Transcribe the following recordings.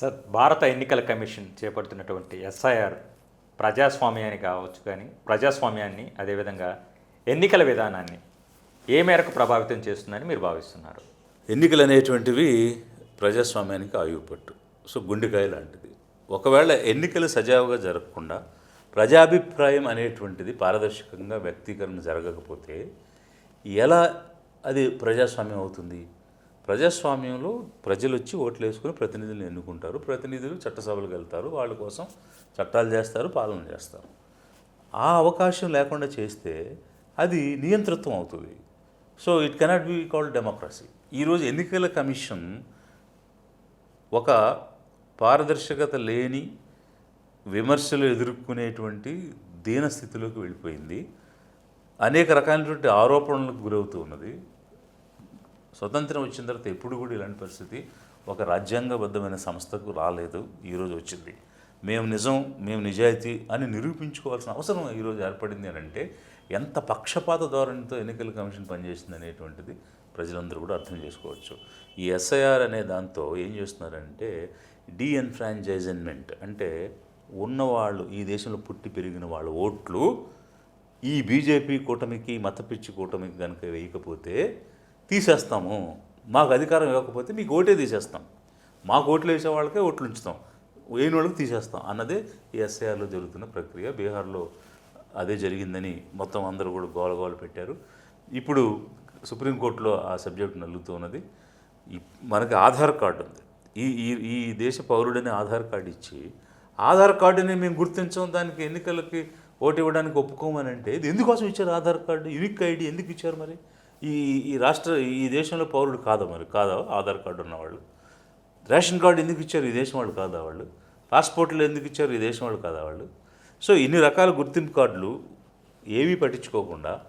Sir భారత ఎన్నికల commission చేపడుతున్నటువంటి SIR ప్రజాస్వామ్యాన్ని కావచ్చు కానీ ప్రజాస్వామ్యాన్ని అదేవిధంగా ఎన్నికల విధానాన్ని ఏ మేరకు ప్రభావితం చేస్తుందని మీరు భావిస్తున్నారు? ఎన్నికలు అనేటువంటివి ప్రజాస్వామ్యానికి ఆయువుపట్టు. సో గుండెకాయ లాంటిది. ఒకవేళ ఎన్నికలు సజావుగా జరగకుండా ప్రజాభిప్రాయం అనేటువంటిది పారదర్శకంగా వ్యక్తీకరణ జరగకపోతే ఎలా అది ప్రజాస్వామ్యం అవుతుంది? ప్రజాస్వామ్యంలో ప్రజలు వచ్చి ఓట్లు వేసుకుని ప్రతినిధులను ఎన్నుకుంటారు. ప్రతినిధులు చట్టసభలకు వెళ్తారు. వాళ్ళ కోసం చట్టాలు చేస్తారు పాలన చేస్తారు. ఆ అవకాశం లేకుండా చేస్తే అది నియంతృత్వం అవుతుంది. So it cannot be called democracy ఈరోజు ఎన్నికల కమిషన్ ఒక పారదర్శకత లేని విమర్శలు ఎదుర్కొనేటువంటి దీనస్థితిలోకి వెళ్ళిపోయింది. అనేక రకాలైనటువంటి ఆరోపణలకు గురవుతూ ఉన్నది. స్వతంత్రం వచ్చిన తర్వాత ఎప్పుడు కూడా ఇలాంటి పరిస్థితి ఒక రాజ్యాంగబద్ధమైన సంస్థకు రాలేదు ఈరోజు వచ్చింది. మేము నిజం మేము నిజాయితీ అని నిరూపించుకోవాల్సిన అవసరం ఈరోజు ఏర్పడింది అని అంటే ఎంత పక్షపాత ధోరణితో ఎన్నికల కమిషన్ పనిచేసింది అనేటువంటిది ప్రజలందరూ కూడా అర్థం చేసుకోవచ్చు. ఈ ఎస్ఐఆర్ అనే దాంతో ఏం చేస్తున్నారంటే డీఎన్ఫ్రాంచైజన్మెంట్ అంటే ఉన్నవాళ్ళు ఈ దేశంలో పుట్టి పెరిగిన వాళ్ళ ఓట్లు ఈ బీజేపీ కూటమికి మతపిచ్చి కూటమికి కనుక వేయకపోతే తీసేస్తాము. మాకు అధికారం ఇవ్వకపోతే మీకు ఓటే తీసేస్తాం. మాకు ఓట్లు వేసే వాళ్ళకే ఓట్లు ఉంచుతాం. వేయని వాళ్ళకి తీసేస్తాం. అన్నదే ఈ ఎస్ఐఆర్లో జరుగుతున్న ప్రక్రియ. బీహార్లో అదే జరిగిందని మొత్తం అందరూ కూడా గోల గోల పెట్టారు. ఇప్పుడు సుప్రీంకోర్టులో ఆ సబ్జెక్ట్ నలుగుతూ ఉన్నది. మనకి ఆధార్ కార్డు ఉంది. ఈ ఈ ఈ దేశ పౌరుడని ఆధార్ కార్డు ఇచ్చి ఆధార్ కార్డుని మేము గుర్తించాం దానికి ఎన్నికలకి ఓటు ఇవ్వడానికి ఒప్పుకోమని అంటే ఇది ఎందుకోసం ఇచ్చారు ఆధార్ కార్డు? యూనిక్ ఐడి ఎందుకు ఇచ్చారు మరి? ఈ ఈ రాష్ట్ర ఈ దేశంలో పౌరుడు కాదా మరి? కాదా? ఆధార్ కార్డు ఉన్నవాళ్ళు రేషన్ కార్డు ఎందుకు ఇచ్చారు? ఈ దేశం వాళ్ళు కాదా వాళ్ళు? పాస్పోర్ట్లు ఎందుకు ఇచ్చారు? ఈ దేశం వాళ్ళు కాదా వాళ్ళు? సో ఇన్ని రకాల గుర్తింపు కార్డులు ఏమీ పట్టించుకోకుండా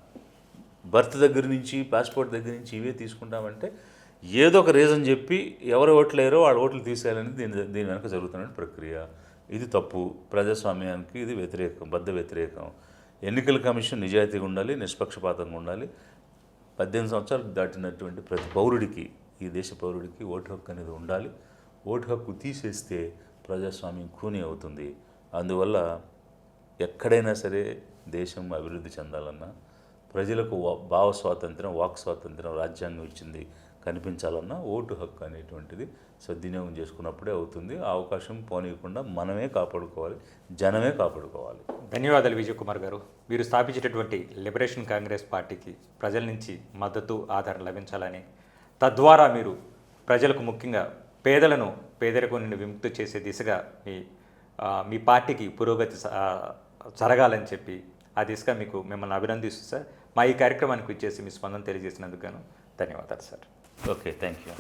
బర్త్ దగ్గర నుంచి పాస్పోర్ట్ దగ్గర నుంచి ఇవే తీసుకుంటామంటే ఏదో ఒక రీజన్ చెప్పి ఎవరు ఓట్లు లేరో వాళ్ళ ఓట్లు తీసేయాలని దీని దీని వెనక జరుగుతున్న ప్రక్రియ. ఇది తప్పు. ప్రజాస్వామ్యానికి ఇది వ్యతిరేకం బద్ద వ్యతిరేకం. ఎన్నికల కమిషన్ నిజాయితీగా ఉండాలి నిష్పక్షపాతంగా ఉండాలి. పద్దెనిమిది సంవత్సరాలు దాటినటువంటి ప్రతి పౌరుడికి ఈ దేశ పౌరుడికి ఓటు హక్కు అనేది ఉండాలి. ఓటు హక్కు తీసేస్తే ప్రజాస్వామ్యం కూని అవుతుంది. అందువల్ల ఎక్కడైనా సరే దేశం అభివృద్ధి చెందాలన్నా ప్రజలకు భావ స్వాతంత్రం వాక్ స్వాతంత్రం రాజ్యాంగం ఇచ్చింది కనిపించాలన్నా ఓటు హక్కు అనేటువంటిది సద్వినియోగం చేసుకున్నప్పుడే అవుతుంది. ఆ అవకాశం పోనీయకుండా మనమే కాపాడుకోవాలి జనమే కాపాడుకోవాలి. ధన్యవాదాలు విజయ్ కుమార్ గారు. మీరు స్థాపించేటటువంటి లిబరేషన్ కాంగ్రెస్ పార్టీకి ప్రజల నుంచి మద్దతు ఆధారం లభించాలని. తద్వారా మీరు ప్రజలకు ముఖ్యంగా పేదలను పేదరికం నుండి విముక్తి చేసే దిశగా మీ మీ పార్టీకి పురోగతి జరగాలని చెప్పి ఆ దిశగా మీకు మిమ్మల్ని అభినందిస్తూ సార్. మా ఈ కార్యక్రమానికి ఇచ్చేసి మీ స్పందన తెలియజేసినందుకు గాను ధన్యవాదాలు సార్. Okay thank you